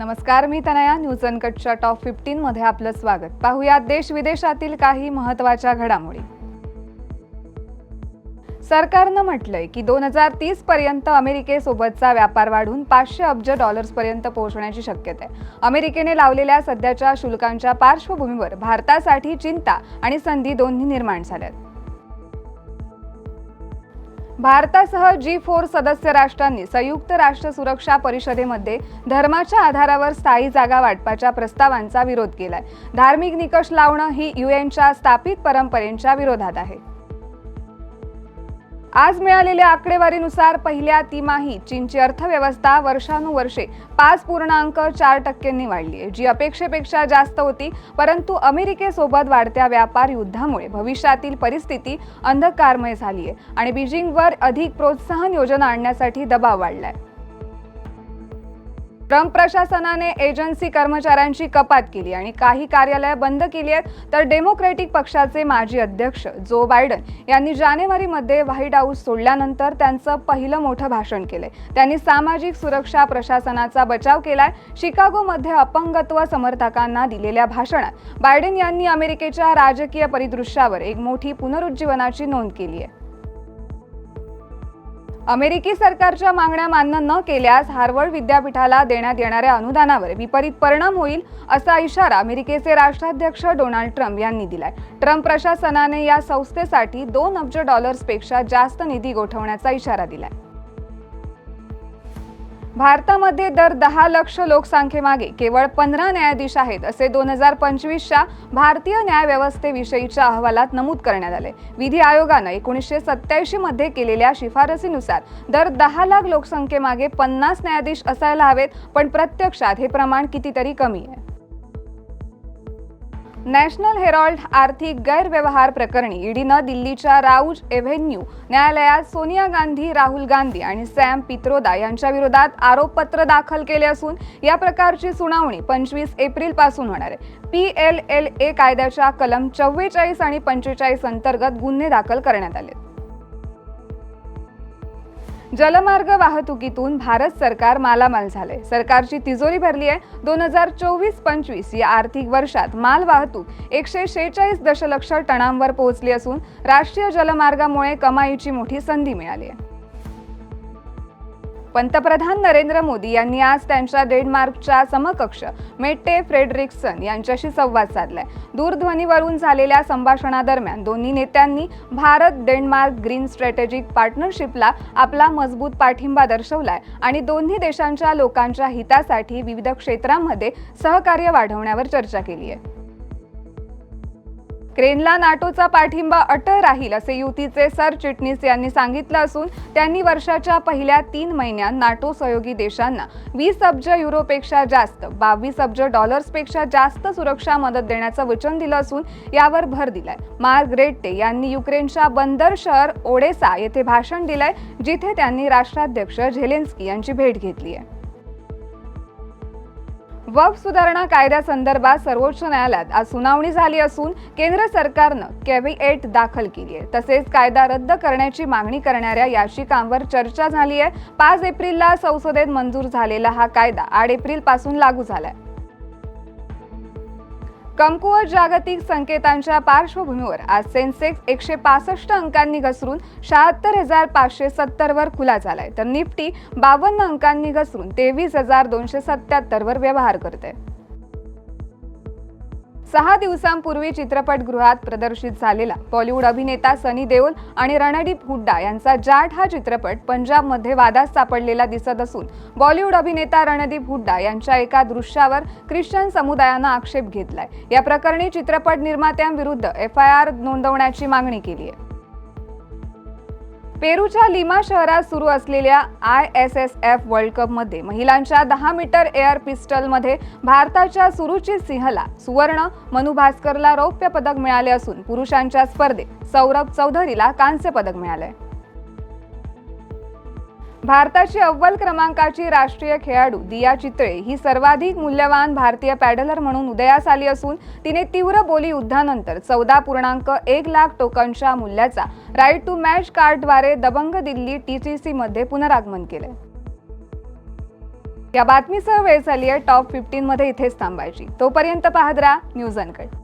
नमस्कार मी Tanaya. News अनकटच्या top fifteen मध्ये आपलं स्वागत. पाहुयात देश विदेशातील काही महत्त्वाच्या घडामोडी. सरकारनं म्हटलंय की दोन हजार तीस पर्यंत अमेरिकेसोबतचा व्यापार वाढून पाचशे अब्ज डॉलर्स पर्यंत पोहोचण्याची शक्यता आहे. अमेरिकेने लावलेल्या सध्याच्या शुल्कांच्या पार्श्वभूमीवर भारतासाठी चिंता आणि संधी दोन्ही निर्माण झाल्यात. भारतासह जी फोर सदस्य राष्ट्रांनी संयुक्त राष्ट्र सुरक्षा परिषदेमध्ये धर्माच्या आधारावर स्थायी जागा वाटपाच्या प्रस्तावांचा विरोध केलाय. धार्मिक निकष लावणं ही युएनच्या स्थापित परंपरेच्या विरोधात आहे. आज मिळालेल्या आकडेवारीनुसार पहिल्या तिमाही चीनची अर्थव्यवस्था वर्षानुवर्षे पाच पूर्णांक चार टक्क्यांनी वाढली आहे जी अपेक्षेपेक्षा जास्त होती. परंतु अमेरिकेसोबत वाढत्या व्यापार युद्धामुळे भविष्यातील परिस्थिती अंधकारमय झाली आहे आणि बीजिंगवर अधिक प्रोत्साहन योजना आणण्यासाठी दबाव वाढलाय. ट्रम्प प्रशासनाने एजन्सी कर्मचाऱ्यांची कपात केली आणि काही कार्यालय बंद केली आहेत. तर डेमोक्रॅटिक पक्षाचे माजी अध्यक्ष जो बायडन यांनी जानेवारीमध्ये व्हाईट हाऊस सोडल्यानंतर त्यांचं पहिलं मोठं भाषण केलंय. त्यांनी सामाजिक सुरक्षा प्रशासनाचा बचाव केलाय. शिकागोमध्ये अपंगत्व समर्थकांना दिलेल्या भाषणात बायडन यांनी अमेरिकेच्या राजकीय परिदृश्यावर एक मोठी पुनरुज्जीवनाची नोंद केली आहे. अमेरिकी सरकारच्या मागण्या मान्य न केल्यास हार्वर्ड विद्यापीठाला देण्यात येणाऱ्या अनुदानावर विपरीत परिणाम होईल असा इशारा अमेरिकेचे राष्ट्राध्यक्ष डोनाल्ड ट्रम्प यांनी दिलाय. ट्रम्प प्रशासनाने या संस्थेसाठी दोन अब्ज डॉलर्सपेक्षा जास्त निधी गोठवण्याचा इशारा दिलाय. भारतामध्ये दर दहा लक्ष लोकसंख्येमागे केवळ पंधरा न्यायाधीश आहेत असे दोन हजार पंचवीसच्या भारतीय न्यायव्यवस्थेविषयीच्या अहवालात नमूद करण्यात आले. विधी आयोगानं एकोणीसशे सत्याऐंशी मध्ये केलेल्या शिफारसीनुसार दर दहा लाख लोकसंख्येमागे पन्नास न्यायाधीश असायला हवेत पण प्रत्यक्षात हे प्रमाण कितीतरी कमी आहे. नॅशनल हेरॉल्ड आर्थिक गैरव्यवहार प्रकरणी ईडीनं दिल्लीच्या राऊज एव्हेन्यू न्यायालयात सोनिया गांधी राहुल गांधी आणि सॅम पित्रोदा यांच्या विरोधात आरोपपत्र दाखल केले असून या प्रकारची सुनावणी पंचवीस एप्रिलपासून होणार आहे. पी एल एल ए कायद्याच्या कलम चव्वेचाळीस आणि पंचेचाळीस अंतर्गत गुन्हे दाखल करण्यात आले जलमार्ग वाहतुकीतून भारत सरकार मालामाल झाले सरकारची तिजोरी भरली आहे. दोन हजार चोवीस पंचवीस या आर्थिक वर्षात माल वाहतूक एकशे शेहेचाळीस दशलक्ष टनांवर पोहोचली असून राष्ट्रीय जलमार्गामुळे कमाईची मोठी संधी मिळाली आहे. पंतप्रधान नरेंद्र मोदी यांनी आज त्यांच्या डेन्मार्कच्या समकक्ष मेट्टे फ्रेडरिक्सन यांच्याशी संवाद साधलाय. दूरध्वनीवरून झालेल्या संभाषणादरम्यान दोन्ही नेत्यांनी भारत डेन्मार्क ग्रीन स्ट्रॅटेजिक पार्टनरशिपला आपला मजबूत पाठिंबा दर्शवलाय आणि दोन्ही देशांच्या लोकांच्या हितासाठी विविध क्षेत्रांमध्ये सहकार्य वाढवण्यावर चर्चा केली आहे क्रेनला नाटोचा पाठिंबा अटळ राहील असे युतीचे सरचिटणीस यांनी सांगितलं असून त्यांनी वर्षाच्या पहिल्या तीन महिन्यात नाटो सहयोगी देशांना वीस अब्ज युरोपेक्षा जास्त बावीस अब्ज डॉलर्सपेक्षा जास्त सुरक्षा मदत देण्याचं वचन दिलं असून यावर भर दिलाय. मार्क रेट्टे यांनी युक्रेनच्या बंदर शहर ओडेसा येथे भाषण दिलंय जिथे त्यांनी राष्ट्राध्यक्ष झेलेन्स्की यांची भेट घेतली आहे. वक्फ सुधारणा कायद्यासंदर्भात सर्वोच्च न्यायालयात आज सुनावणी झाली असून केंद्र सरकारनं कॅव्हिएट दाखल केली आहे. तसेच कायदा रद्द करण्याची मागणी करणाऱ्या याचिकांवर चर्चा झाली आहे. पाच एप्रिलला संसदेत मंजूर झालेला हा कायदा आठ एप्रिलपासून लागू झालाय. कमकुवत जागतिक संकेतांच्या पार्श्वभूमीवर आज सेन्सेक्स एकशे पासष्ट अंकांनी घसरून शहात्तर हजार पाचशे सत्तरवर खुला खुला झालाय. तर निफ्टी बावन्न अंकांनी घसरून तेवीस हजार दोनशे सत्याहत्तरवर व्यवहार करते सहा दिवसांपूर्वी चित्रपटगृहात प्रदर्शित झालेला बॉलिवूड अभिनेता सनी देओल आणि रणदीप हुड्डा यांचा जाट हा चित्रपट पंजाबमध्ये वादात सापडलेला दिसत असून बॉलिवूड अभिनेता रणदीप हुड्डा यांच्या एका दृश्यावर ख्रिश्चन समुदायानं आक्षेप घेतलाय. या प्रकरणी चित्रपट निर्मात्यांविरुद्ध एफ आय आर नोंदवण्याची मागणी केली आहे. पेरूच्या लिमा शहरात सुरू असलेल्या I S S F world कपमध्ये महिलांच्या दहा मीटर एअर पिस्टलमध्ये भारताच्या सुरुची सिंहला सुवर्ण मनु भास्करला रौप्य पदक मिळाले असून पुरुषांच्या स्पर्धेत सौरभ चौधरीला कांस्य पदक मिळालंय. भारताची अव्वल क्रमांकाची राष्ट्रीय खेळाडू दिया चितळे ही सर्वाधिक मूल्यवान भारतीय पॅडलर म्हणून उदयास आली असून तिने तीव्र बोली युद्धानंतर चौदा पूर्णांक एक लाख टोकनच्या मूल्याचा राईट टू मॅच कार्डद्वारे दबंग दिल्ली टी सी सीमध्ये पुनरागमन केले या बातमीसह वेळ झाली आहे. टॉप फिफ्टीनमध्ये इथेच थांबायची. तोपर्यंत पाहत राहा न्यूज अनकट.